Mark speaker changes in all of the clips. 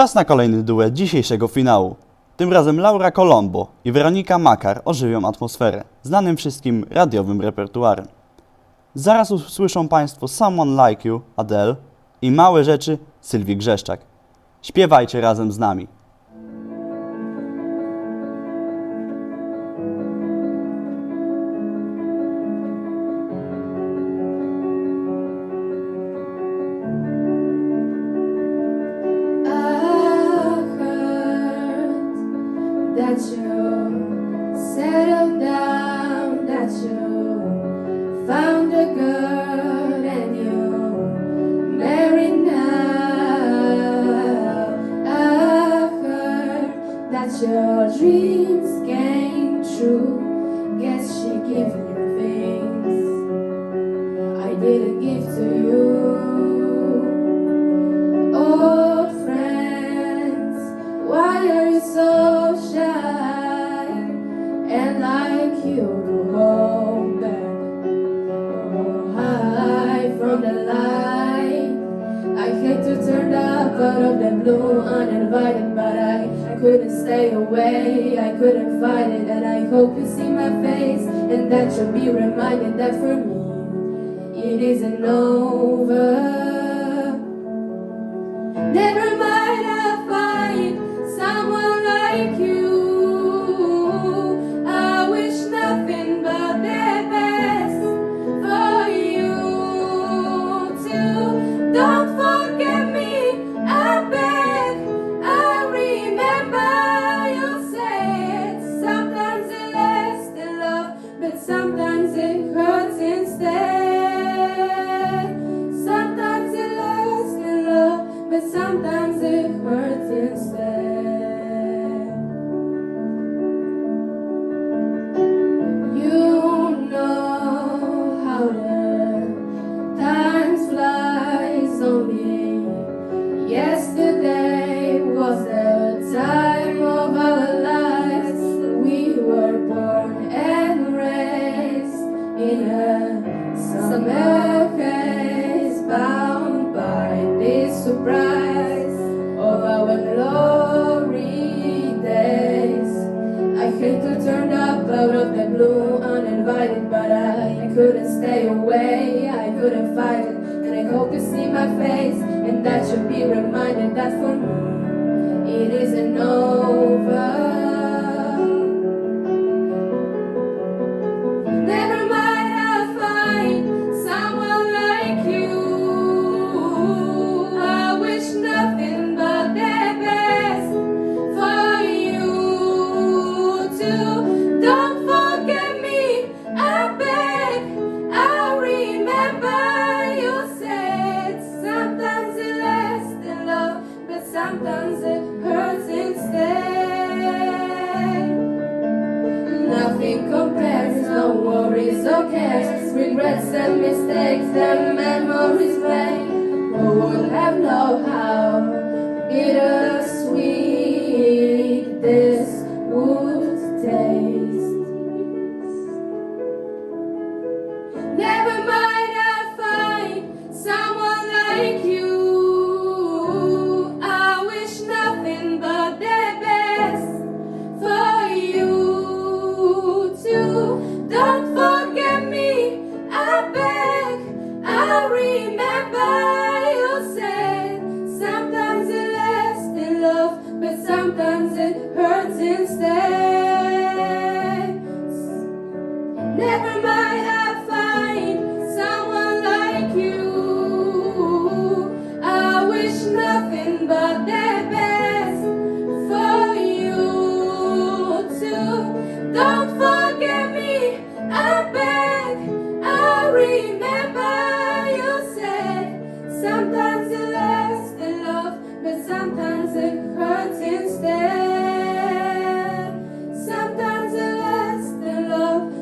Speaker 1: Czas na kolejny duet dzisiejszego finału. Tym razem Laura Colombo i Weronika Makar ożywią atmosferę, znanym wszystkim radiowym repertuarem. Zaraz usłyszą Państwo Someone Like You, Adele i Małe Rzeczy Sylwii Grzeszczak. Śpiewajcie razem z nami.
Speaker 2: Found a girl and you married now. I heard that your dreams came true. Guess she gave you things I didn't give to you. Blue uninvited, but I, I couldn't stay away. I couldn't fight it, and I hope you see my face and that you'll be reminded that for me it isn't over. Sometimes it hurts instead. I hate to turn up out of the blue uninvited But I couldn't stay away. I couldn't fight it, and I hope you see my face, and that you'll be reminded that for me regrets and mistakes and memories vain. Who would have know how bitter?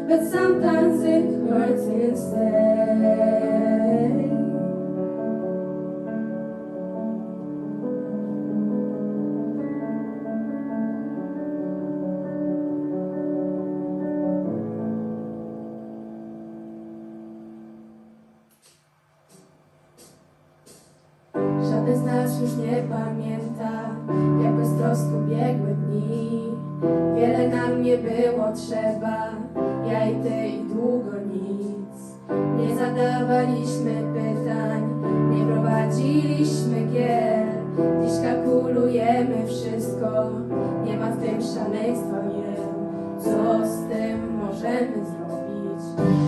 Speaker 2: But sometimes it hurts instead. Żaden z nas już nie pamięta prostu biegły dni Wiele nam nie było trzeba Ja i i długo nic. Nie zadawaliśmy pytań Nie prowadziliśmy gier. Dziś kalkulujemy wszystko. Nie ma w tym szaleństwa nie Co z tym możemy zrobić?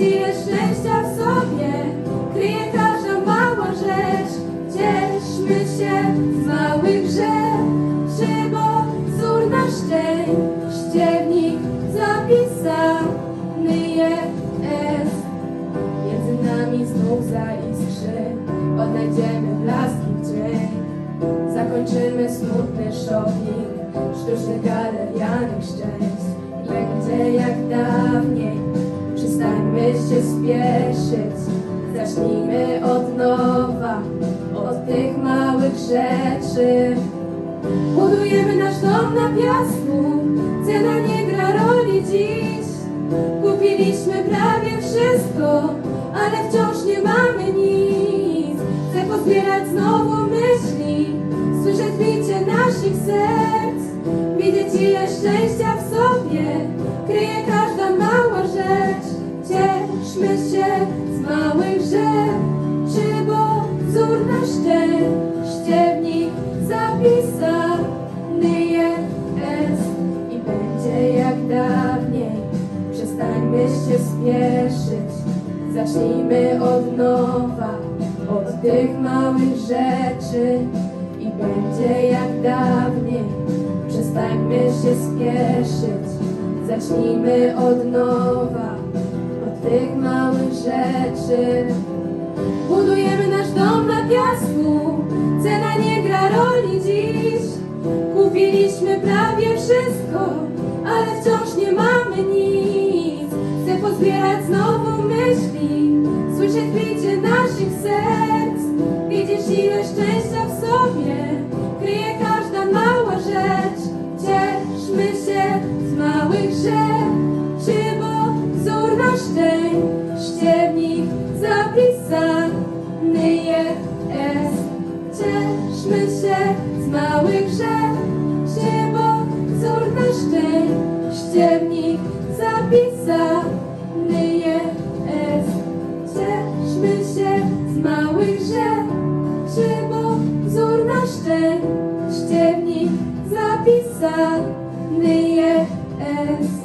Speaker 2: Ile szczęścia w sobie Kryje każda mała rzecz. Cieszmy się z małych rzeczy Bo wzór nasz szczęściewnik Zapisany jest. Między nami znów zaiskrzy Odnajdziemy blaski dźwięk Zakończymy smutny shopping Sztucznych galerianych szczęść Zacznijmy od nowa Od tych małych rzeczy. Budujemy nasz dom na piasku Cena nie gra roli dziś. Kupiliśmy prawie wszystko Ale wciąż nie mamy nic. Chcę pozbierać znowu myśli Słyszeć bicie naszych serc. Widzieć ile szczęścia Nasz szczęście w nich zapisany jest I będzie jak dawniej. Przestańmy się spieszyć Zacznijmy od nowa Od tych małych rzeczy I będzie jak dawniej. Przestańmy się spieszyć Zacznijmy od nowa Od tych małych rzeczy Budujemy nasz dom na piasku. Cena nie gra roli dziś. Kupiliśmy prawie wszystko Ale wciąż nie mamy nic z małych rzeczy Bo wzór nasz szczęście w nich zapisany jest Cieszmy się z małych rzeczy Bo wzór nasz szczęście w nich zapisany jest